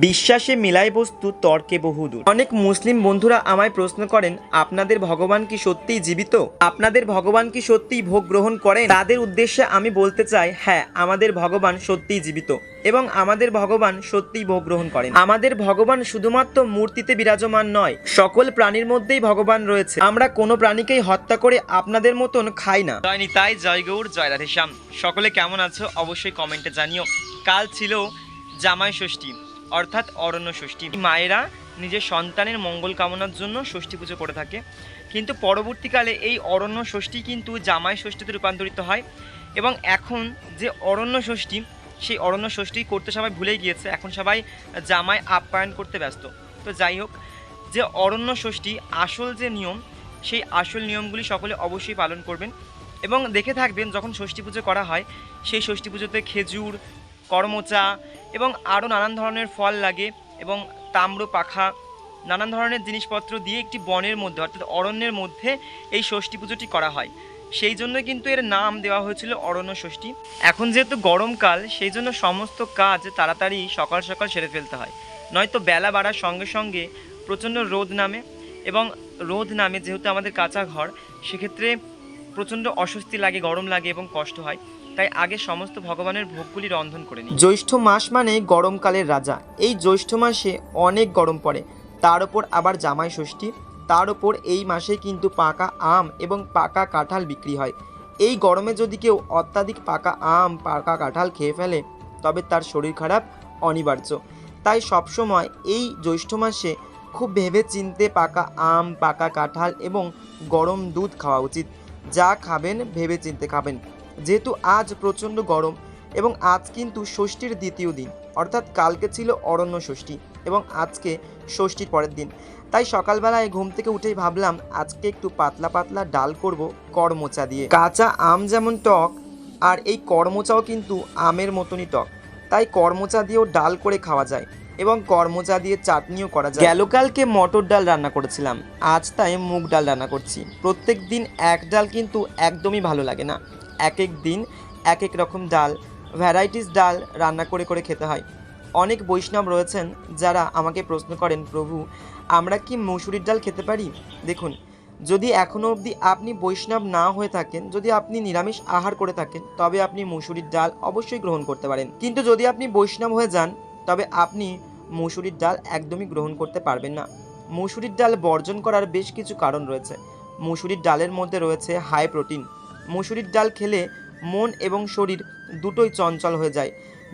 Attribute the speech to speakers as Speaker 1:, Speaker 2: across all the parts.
Speaker 1: বিশ্বাসে মিলাই বস্তু তর্কে বহুদূর। অনেক মুসলিম বন্ধুরা আমায় প্রশ্ন করেন, আপনাদের ভগবান কি সত্যিই জীবিত? আপনাদের ভগবান কি সত্যিই ভোগ গ্রহণ করেন? তাদের উদ্দেশ্যে আমি বলতে চাই হ্যাঁ আমাদের ভগবান সত্যিই জীবিত এবং আমাদের ভগবান সত্যিই ভোগ গ্রহণ করেন। আমাদের ভগবান শুধুমাত্র মূর্তিতে বিরাজমান নয়, সকল প্রাণীর মধ্যেই ভগবান রয়েছে। আমরা কোনো প্রাণীকেই হত্যা করে আপনাদের মতন খাই না। জয় নিতাই জয় গৌর জয় রাধেশ্যাম। সকলে কেমন আছো অবশ্যই কমেন্টে জানিও। কাল ছিল জামাই ষষ্ঠী। অর্থাৎ অরণ্য ষষ্ঠী। মায়েরা নিজের সন্তানের মঙ্গল কামনার জন্য ষষ্ঠী পুজো করে থাকে। কিন্তু পরবর্তীকালে এই অরণ্য ষষ্ঠী কিন্তু জামাই ষষ্ঠীতে রূপান্তরিত হয় এবং এখন যে অরণ্য ষষ্ঠী, সেই অরণ্য ষষ্ঠী করতে সবাই ভুলে গিয়েছে। এখন সবাই জামাই আপ্যায়ন করতে ব্যস্ত। তো যাই হোক, যে অরণ্য ষষ্ঠী আসল যে নিয়ম, সেই আসল নিয়মগুলি সকলে অবশ্যই পালন করবেন এবং দেখে থাকবেন যখন ষষ্ঠী পুজো করা হয়, সেই ষষ্ঠী পুজোতে খেজুর, করমচা এবং আরও নানান ধরনের ফল লাগে এবং তাম্র পাখা, নানান ধরনের জিনিসপত্র দিয়ে একটি বনের মধ্যে, অর্থাৎ অরণ্যের মধ্যে এই ষষ্ঠী পুজোটি করা হয়। সেই জন্য কিন্তু এর নাম দেওয়া হয়েছিল অরণ্য ষষ্ঠী। এখন যেহেতু গরমকাল, সেই জন্য সমস্ত কাজ তাড়াতাড়ি সকাল সকাল সেরে ফেলতে হয়। নয়তো বেলা বাড়ার সঙ্গে সঙ্গে প্রচণ্ড রোদ নামে এবং রোদ নামে যেহেতু আমাদের কাঁচা ঘর, সেক্ষেত্রে প্রচণ্ড অস্বস্তি লাগে, গরম লাগে এবং কষ্ট হয়। তাই আগে সমস্ত ভগবানের ভোগগুলি রন্ধন করে নিই জ্যৈষ্ঠ মাস মানে গরমকালের রাজা। এই জ্যৈষ্ঠ মাসে অনেক গরম পড়ে। তার ওপর আবার জামাই ষষ্ঠী। তার ওপর এই মাসে কিন্তু পাকা আম এবং পাকা কাঁঠাল বিক্রি হয়। এই গরমে যদি কেউ অত্যাধিক পাকা আম, পাকা কাঁঠাল খেয়ে ফেলে, তবে তার শরীর খারাপ, অনিবার্য। তাই সবসময় এই জ্যৈষ্ঠ মাসে খুব ভেবে চিনতে পাকা আম, পাকা কাঁঠাল এবং গরম দুধ খাওয়া উচিত। যা খাবেন ভেবে চিনতে খাবেন। যেহেতু আজ প্রচণ্ড গরম এবং আজ কিন্তু ষষ্ঠীর দ্বিতীয় দিন, অর্থাৎ কালকে ছিল অরণ্য ষষ্ঠী এবং আজকে ষষ্ঠীর পরের দিন। তাই সকালবেলায় ঘুম থেকে উঠেই ভাবলাম, আজকে একটু পাতলা পাতলা ডাল করব করমোচা দিয়ে। কাঁচা আম যেমন টক, আর এই করমোচাও কিন্তু আমের মতনই টক। তাই করমোচা দিয়েও ডাল করে খাওয়া যায় এবং করমোচা দিয়ে চাটনিও করা যায়। গেল কালকে মটর ডাল রান্না করেছিলাম। আজ তাই মুগ ডাল রান্না করছি। প্রত্যেক দিন এক ডাল কিন্তু একদমই ভালো লাগে না। এক এক দিন এক এক রকম ডাল, ভ্যারাইটিস ডাল রান্না করে করে খেতে হয়। অনেক বৈষ্ণব রয়েছেন যারা আমাকে প্রশ্ন করেন, প্রভু, আমরা কি মসুরির ডাল খেতে পারি? দেখুন, যদি এখনও অবধি আপনি বৈষ্ণব না হয়ে থাকেন, যদি আপনি নিরামিষ আহার করে থাকেন, তবে আপনি মুসুরির ডাল অবশ্যই গ্রহণ করতে পারেন। কিন্তু যদি আপনি বৈষ্ণব হয়ে যান, তবে আপনি মুসুরির ডাল একদমই গ্রহণ করতে পারবেন না। মুসুরির ডাল বর্জন করার বেশ কিছু কারণ রয়েছে। মুসুরির ডালের মধ্যে রয়েছে হাই প্রোটিন মুসুরির ডাল খেলে মন এবং শরীর দুটোই চঞ্চল হয়ে যায়।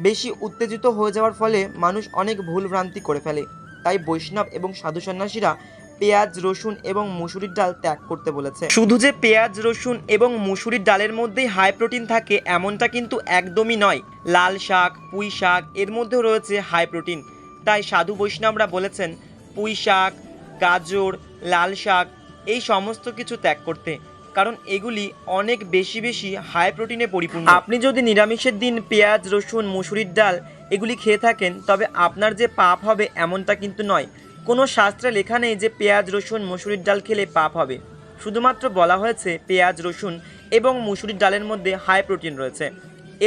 Speaker 1: বেশি উত্তেজিত হয়ে যাওয়ার ফলে মানুষ অনেক ভুলভ্রান্তি করে ফেলে। তাই বৈষ্ণব এবং সাধু সন্ন্যাসীরা পেঁয়াজ, রসুন এবং মুসুরির ডাল ত্যাগ করতে বলেছে। শুধু যে পেঁয়াজ, রসুন এবং মুসুরির ডালের মধ্যেই হাই প্রোটিন থাকে, এমনটা কিন্তু একদমই নয়। লাল শাক, পুঁই শাক, এর মধ্যেও রয়েছে হাই প্রোটিন তাই সাধু বৈষ্ণবরা বলেছেন, পুঁই শাক, গাজর, লাল শাক, এই সমস্ত কিছু ত্যাগ করতে। কারণ এগুলি অনেক বেশি বেশি হাই প্রোটিনে পরিপূর্ণ। আপনি যদি নিরামিষের দিন পেঁয়াজ, রসুন, মুসুরির ডাল এগুলি খেয়ে থাকেন, তবে আপনার যে পাপ হবে এমনটা কিন্তু নয়। কোনো শাস্ত্রে লেখা নেই যে পেঁয়াজ, রসুন, মুসুরির ডাল খেলে পাপ হবে। শুধুমাত্র বলা হয়েছে পেঁয়াজ, রসুন এবং মুসুরির ডালের মধ্যে হাই প্রোটিন রয়েছে।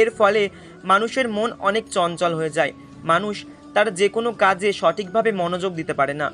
Speaker 1: এর ফলে মানুষের মন অনেক চঞ্চল হয়ে যায়। মানুষ তার যে কোনো কাজে সঠিকভাবে মনোযোগ দিতে পারে না।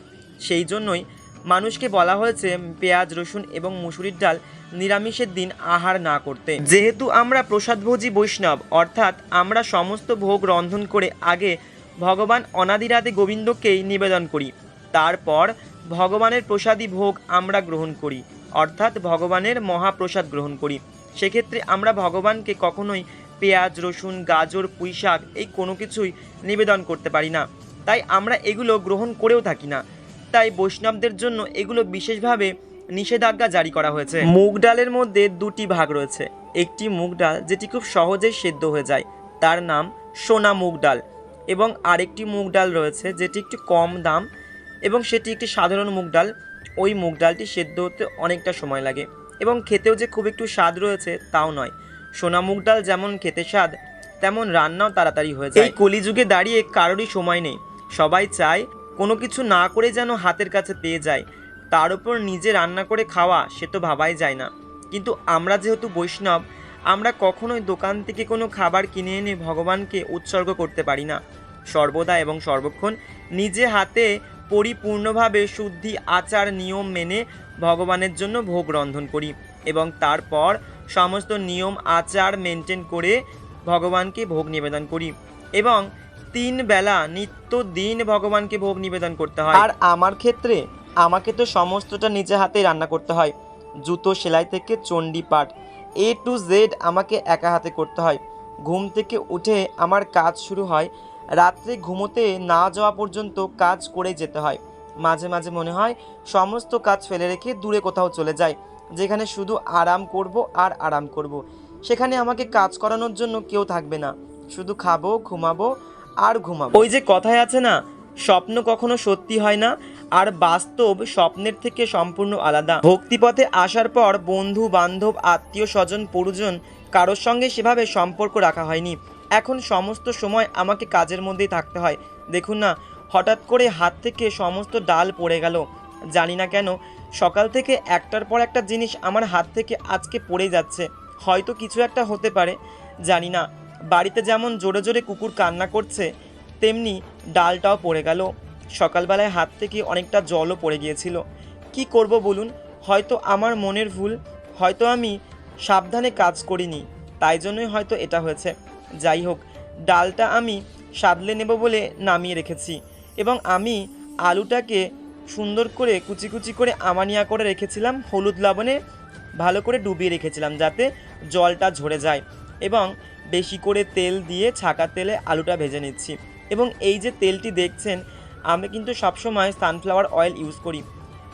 Speaker 1: সেই জন্যই মানুষকে বলা হয়েছে পেঁয়াজ, রসুন এবং মুসুরির ডাল নিরামিষের দিন আহার না করতে। যেহেতু আমরা প্রসাদভোজী বৈষ্ণব, অর্থাৎ আমরা সমস্ত ভোগ রন্ধন করে আগে ভগবান অনাদিরাতে গোবিন্দকেই নিবেদন করি, তারপর ভগবানের প্রসাদী ভোগ আমরা গ্রহণ করি, অর্থাৎ ভগবানের মহাপ্রসাদ গ্রহণ করি। সেক্ষেত্রে আমরা ভগবানকে কখনোই পেঁয়াজ, রসুন, গাজর পুঁই শাক এই কোনো কিছুই নিবেদন করতে পারি না। তাই আমরা এগুলো গ্রহণ করেও থাকি না। তাই বৈষ্ণবদের জন্য এগুলো বিশেষভাবে নিষেধাজ্ঞা জারি করা হয়েছে। মুগ ডালের মধ্যে দুটি ভাগ রয়েছে। একটি মুগ ডাল যেটি খুব সহজেই সেদ্ধ হয়ে যায়, তার নাম সোনা মুগ ডাল। এবং আরেকটি মুগ ডাল রয়েছে যেটি একটু কম দাম এবং সেটি একটি সাধারণ মুগ ডাল। ওই মুগ ডালটি সেদ্ধ হতে অনেকটা সময় লাগে এবং খেতেও যে খুব একটু স্বাদ রয়েছে তাও নয়। সোনা মুগ ডাল যেমন খেতে স্বাদ, তেমন রান্নাও তাড়াতাড়ি হয়ে যায়। এই কলিযুগে দাঁড়িয়ে কারোরই সময় নেই। সবাই চায় কোনো কিছু না করে যেন হাতের কাছে পেয়ে যায়, তার উপর নিজে রান্না করে খাওয়া সে তো ভাবাই যায় না। কিন্তু আমরা যেহেতু বৈষ্ণব, আমরা কখনোই দোকান থেকে কোনো খাবার কিনে এনে ভগবানকে উৎসর্গ করতে পারি না। সর্বদা এবং সর্বক্ষণ নিজে হাতে পরিপূর্ণভাবে শুদ্ধি, আচার, নিয়ম মেনে ভগবানের জন্য ভোগ রন্ধন করি এবং তারপর সমস্ত নিয়ম, আচার মেনটেন করে ভগবানকে ভোগ নিবেদন করি এবং তিন বেলা নিত্য দিন ভগবানকে ভোগ নিবেদন করতে হয়। আর আমার ক্ষেত্রে আমাকে তো সমস্তটা নিজে হাতেই রান্না করতে হয়। জুতো সেলাই থেকে চণ্ডী পাঠ এ টু জেড আমাকে একা হাতে করতে হয়। ঘুম থেকে উঠে আমার কাজ শুরু হয়। রাত্রে ঘুমোতে না যাওয়া পর্যন্ত কাজ করে যেতে হয়। মাঝে মাঝে মনে হয় সমস্ত কাজ ফেলে রেখে দূরে কোথাও চলে যাই, যেখানে শুধু আরাম করব আর আরাম করব। সেখানে আমাকে কাজ করানোর জন্য কেউ থাকবে না। শুধু খাব, ঘুমাবো আর ঘুমাবো। ওই যে কথায় আছে না, স্বপ্ন কখনো সত্যি হয় না, আর বাস্তব স্বপ্নের থেকে সম্পূর্ণ আলাদা। ভক্তিপথে আসার পর বন্ধু, বান্ধব, আত্মীয়, স্বজন, পরিজন কারোর সঙ্গে সেভাবে সম্পর্ক রাখা হয়নি। এখন সমস্ত সময় আমাকে কাজের মধ্যেই থাকতে হয়। দেখুন না, হঠাৎ করে হাত থেকে সমস্ত ডাল পড়ে গেল। জানি না কেন, সকাল থেকে একটার পর একটা জিনিস আমার হাত থেকে আজকে পড়ে যাচ্ছে। হয়তো কিছু একটা হতে পারে, জানি না। বাড়িতে যেমন জোরে জোরে কুকুর কান্না করছে, তেমনি ডালটাও পড়ে গেল। সকালবেলায় হাত থেকে অনেকটা জলও পড়ে গিয়েছিল। কি করব বলুন? হয়তো আমার মনের ভুল, হয়তো আমি সাবধানে কাজ করিনি, তাই জন্যই হয়তো এটা হয়েছে। যাই হোক, ডালটা আমি সাদলে নেব বলে নামিয়ে রেখেছি এবং আমি আলুটাকে সুন্দর করে কুচি কুচি করে আমানিয়া করে রেখেছিলাম, হলুদ লবণে ভালো করে ডুবিয়ে রেখেছিলাম যাতে জলটা ঝরে যায় এবং বেশি করে তেল দিয়ে ছাকা তেলে আলুটা ভেজে নিচ্ছি। এবং এই যে তেলটি দেখছেন আমি কিন্তু সবসময় সানফ্লাওয়ার অয়েল ইউজ করি।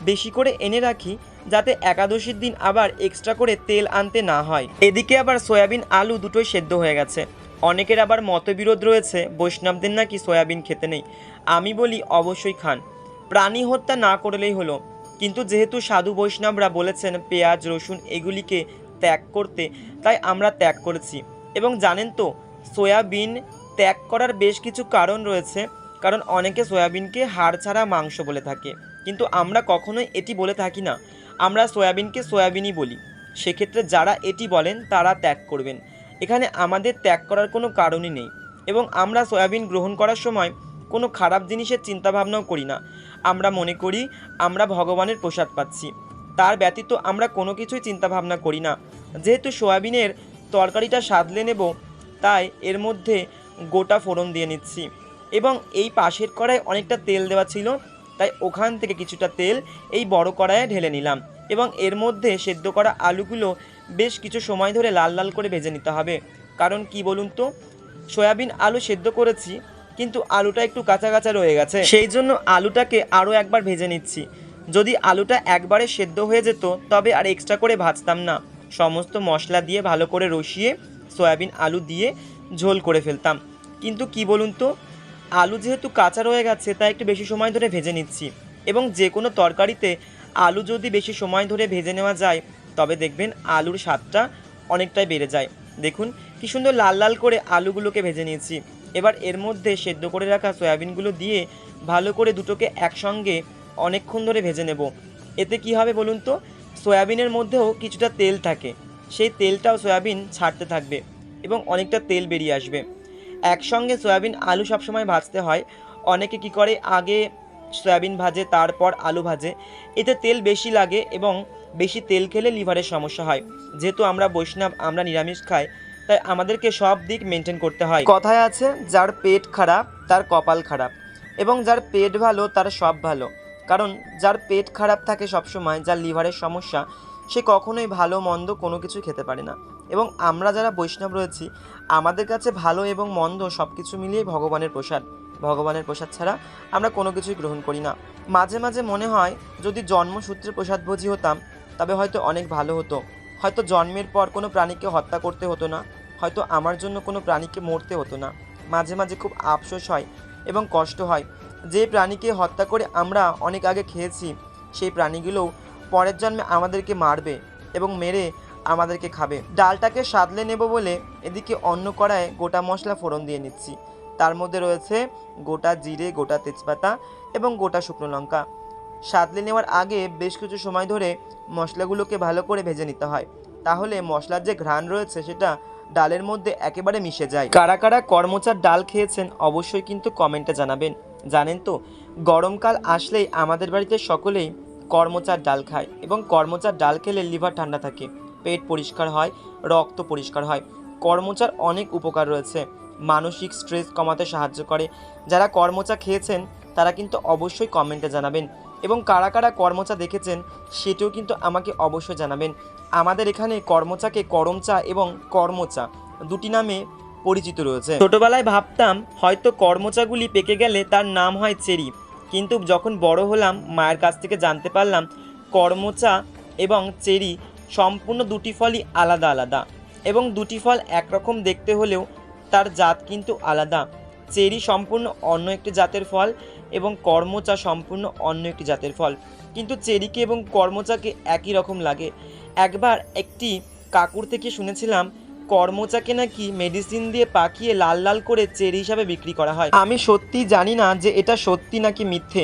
Speaker 1: বেশি করে এনে রাখি যাতে একাদশীর দিন আবার এক্সট্রা করে তেল আনতে না হয়। এদিকে আবার সয়াবিন আলু দুটোই সেদ্ধ হয়ে গেছে। অনেকের আবার মতবিরোধ রয়েছে, বৈষ্ণবদের নাকি সয়াবিন খেতে নেই। আমি বলি অবশ্যই খান। প্রাণী হত্যা না করলেই হলো। কিন্তু যেহেতু সাধু বৈষ্ণবরা বলেছেন পেঁয়াজ, রসুন এগুলিকে ত্যাগ করতে, তাই আমরা ত্যাগ করেছি। এবং জানেন তো, সয়াবিন ত্যাগ করার বেশ কিছু কারণ রয়েছে, কারণ অনেকে সয়াবিনকে হাড় ছাড়া মাংস বলে থাকে। কিন্তু আমরা কখনোই এটি বলে থাকি না। আমরা সয়াবিনকে সয়াবিনই বলি। সেক্ষেত্রে যারা এটি বলেন, তারা ত্যাগ করবেন। এখানে আমাদের ত্যাগ করার কোনো কারণই নেই। এবং আমরা সয়াবিন গ্রহণ করার সময় কোনো খারাপ জিনিসের চিন্তাভাবনাও করি না। আমরা মনে করি, আমরা ভগবানের প্রসাদ পাচ্ছি। তার ব্যতীত আমরা কোনো কিছুই চিন্তাভাবনা করি না। যেহেতু সয়াবিনের তরকারিটা সাদলে নেব, তাই এর মধ্যে গোটা ফোড়ন দিয়ে নিচ্ছি। এবং এই পাশের কড়ায় অনেকটা তেল দেওয়া ছিল, তাই ওখান থেকে কিছুটা তেল এই বড় কড়াইয়ে ঢেলে নিলাম। এবং এর মধ্যে সেদ্ধ করা আলুগুলো বেশ কিছু সময় ধরে লাল লাল করে ভেজে নিতে হবে। কারণ কি বলুন তো, সয়াবিন আলু সেদ্ধ করেছি, কিন্তু আলুটা একটু কাঁচা কাঁচা রয়ে গেছে। সেই জন্য আলুটাকে আরও একবার ভেজে নিচ্ছি। যদি আলুটা একবারে সেদ্ধ হয়ে যেত, তবে আর এক্সট্রা করে ভাজতাম না। সমস্ত মশলা দিয়ে ভালো করে রসিয়ে সয়াবিন আলু দিয়ে ঝোল করে ফেলতাম। কিন্তু কি বলুন তো, আলু যেহেতু কাঁচা রয়ে গেছে, তাই একটু বেশি সময় ধরে ভেজে নিচ্ছি। এবং যে কোনো তরকারিতে আলু যদি বেশি সময় ধরে ভেজে নেওয়া যায়, তবে দেখবেন আলুর স্বাদটা অনেকটাই বেড়ে যায়। দেখুন, কি সুন্দর লাল লাল করে আলুগুলোকে ভেজে নিয়েছি। এবার এর মধ্যে সেদ্ধ করে রাখা সয়াবিনগুলো দিয়ে ভালো করে দুটোকে একসঙ্গে অনেকক্ষণ ধরে ভেজে নেব। এতে কি হবে বলুন তো সয়াবিনের মধ্যেও কিছুটা তেল থাকে। সেই তেলটাও সয়াবিন ছাড়তে থাকবে এবং অনেকটা তেল বেরিয়ে আসবে। একসঙ্গে সয়াবিন আলু সবসময় ভাজতে হয়। অনেকে কি করে? আগে সয়াবিন ভাজে, তারপর আলু ভাজে। এতে তেল বেশি লাগে এবং বেশি তেল খেলে লিভারের সমস্যা হয়। যেহেতু আমরা বৈষ্ণব, আমরা নিরামিষ খাই, তাই আমাদেরকে সব দিক মেনটেন করতে হয়। কথায় আছে, যার পেট খারাপ, তার কপাল খারাপ। এবং যার পেট ভালো, তার সব ভালো। কারণ যার পেট খারাপ থাকে সবসময়, যার লিভারের সমস্যা, সে কখনোই ভালো, মন্দ কোনো কিছু খেতে পারে না। এবং আমরা যারা বৈষ্ণব রয়েছি, আমাদের কাছে ভালো এবং মন্দ সব কিছু মিলিয়ে ভগবানের প্রসাদ। ভগবানের প্রসাদ ছাড়া আমরা কোনো কিছুই গ্রহণ করি না। মাঝে মাঝে মনে হয়, যদি জন্মসূত্রে প্রসাদ প্রসাদভোজী হতাম, তবে হয়তো অনেক ভালো হতো। হয়তো জন্মের পর কোনো প্রাণীকে হত্যা করতে হতো না। হয়তো আমার জন্য কোনো প্রাণীকে মরতে হতো না। মাঝে মাঝে খুব আফসোস হয় এবং কষ্ট হয়। যে প্রাণীকে হত্যা করে আমরা অনেক আগে খেয়েছি, সেই প্রাণীগুলোও পরের জন্মে আমাদেরকে মারবে এবং মেরে আমাদেরকে খাবে। ডালটাকে সাদলে নেব বলে এদিকে অন্য কড়ায় গোটা মশলা ফোড়ন দিয়ে নিচ্ছি। তার মধ্যে রয়েছে গোটা জিরে, গোটা তেজপাতা এবং গোটা শুকনো লঙ্কা। সাদলে নেওয়ার আগে বেশ কিছু সময় ধরে মশলাগুলোকে ভালো করে ভেজে নিতে হয়। তাহলে মশলার যে ঘ্রাণ রয়েছে, সেটা ডালের মধ্যে একেবারে মিশে যায়। কারা কারা কর্মচার ডাল খেয়েছেন, অবশ্যই কিন্তু কমেন্টে জানাবেন। জানেন তো, গরমকাল আসলেই আমাদের বাড়িতে সকলেই কর্মচার ডাল খায় এবং কর্মচার ডাল খেলে লিভার ঠান্ডা থাকে, পেট পরিষ্কার হয়, রক্ত পরিষ্কার হয়। কর্মচার অনেক উপকার রয়েছে, মানসিক স্ট্রেস কমাতে সাহায্য করে। যারা কর্মচা খেয়েছেন, তারা কিন্তু অবশ্যই কমেন্টে জানাবেন এবং কারা কারা কর্মচা দেখেছেন, সেটিও কিন্তু আমাকে অবশ্যই জানাবেন। আমাদের এখানে কর্মচাকে করমচা এবং কর্মচা দুটি নামে পরিচিত রয়েছে। ছোটবেলায় ভাবতাম, হয়তো কর্মচাগুলি পেকে গেলে তার নাম হয় চেরি। কিন্তু যখন বড় হলাম, মায়ের কাছ থেকে জানতে পারলাম, কর্মচা এবং চেরি সম্পূর্ণ দুটি ফলই আলাদা আলাদা এবং দুটি ফল একরকম দেখতে হলেও তার জাত কিন্তু আলাদা। চেরি সম্পূর্ণ অন্য একটি জাতের ফল এবং কর্মচা সম্পূর্ণ অন্য একটি জাতের ফল। কিন্তু চেরিকে এবং কর্মচাকে একই রকম লাগে। একবার একটি কাকুর থেকে শুনেছিলাম কর্মচাকে নাকি মেডিসিন দিয়ে পাকিয়ে লাল লাল করে চেরি হিসাবে বিক্রি করা হয়। আমি সত্যি জানি না যে এটা সত্যি নাকি মিথ্যে।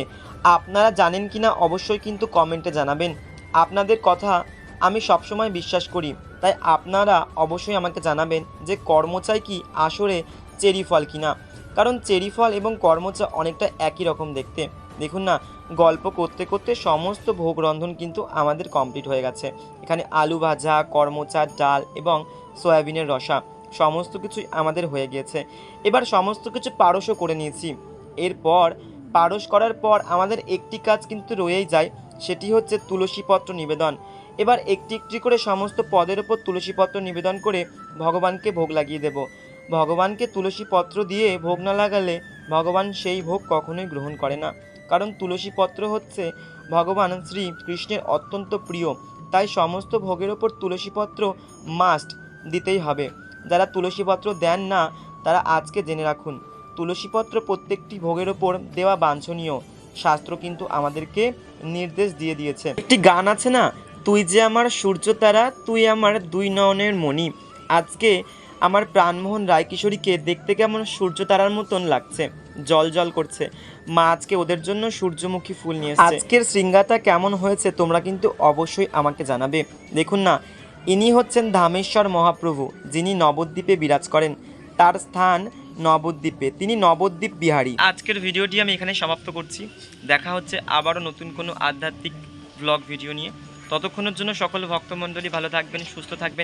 Speaker 1: আপনারা জানেন কি না অবশ্যই কিন্তু কমেন্টে জানাবেন। আপনাদের কথা আমি সবসময় বিশ্বাস করি। তাই আপনারা অবশ্যই আমাকে জানাবেন যে কর্মচাই কি আসলে চেরি ফল কিনা। কারণ চেরি ফল এবং কর্মচা অনেকটা একই রকম দেখতে। দেখুন না, গল্প করতে করতে সমস্ত ভোগ রন্ধন কিন্তু আমাদের কমপ্লিট হয়ে গেছে। এখানে আলু ভাজা, কর্মচার, ডাল এবং সয়াবিনের রসা, সমস্ত কিছুই আমাদের হয়ে গিয়েছে। এবার সমস্ত কিছু পারসও করে নিয়েছি। এরপর পারস করার পর আমাদের একটি কাজ কিন্তু রয়েই যায়, সেটি হচ্ছে তুলসীপত্র নিবেদন। এবার একটি একটি করে সমস্ত পদের ওপর তুলসীপত্র নিবেদন করে ভগবানকে ভোগ লাগিয়ে দেব। ভগবানকে তুলসী পত্র দিয়ে ভোগ না লাগালে ভগবান সেই ভোগ কখনোই গ্রহণ করে না। কারণ তুলসী পত্র হচ্ছে ভগবান শ্রীকৃষ্ণের অত্যন্ত প্রিয়। তাই সমস্ত ভোগের ওপর তুলসী পত্র মাস্ট দিতেই হবে। যারা তুলসীপত্র দেন না, তারা আজকে জেনে রাখুন, তুলসীপত্র প্রত্যেকটি ভোগের ওপর দেওয়া বাঞ্ছনীয়। শাস্ত্র কিন্তু আমাদেরকে নির্দেশ দিয়ে দিয়েছে। একটি গান আছে না, তুই যে আমার সূর্য তারা, তুই আমার দুই নয়নের মণি। আজকে আমার প্রাণমোহন রায়কিশোরীকে দেখতে কেমন সূর্য তারার মতন লাগছে, জল জল করছে। মা আজকে ওদের জন্য সূর্যমুখী ফুল নিয়ে আজকের শৃঙ্গাটা কেমন হয়েছে তোমরা কিন্তু অবশ্যই আমাকে জানাবে। দেখুন না ইনি হচ্ছেন ধামেশ্বর মহাপ্রভু, যিনি নবদ্বীপে বিরাজ করেন। তার স্থান নবদ্বীপে। তিনি নবদ্বীপ বিহারী। আজকের ভিডিওটি আমি এখানে সমাপ্ত করছি। দেখা হচ্ছে আবারও নতুন কোনো আধ্যাত্মিক ব্লগ ভিডিও নিয়ে। ততক্ষণের জন্য সকল ভক্তমণ্ডলী ভালো থাকবেন, সুস্থ থাকবেন।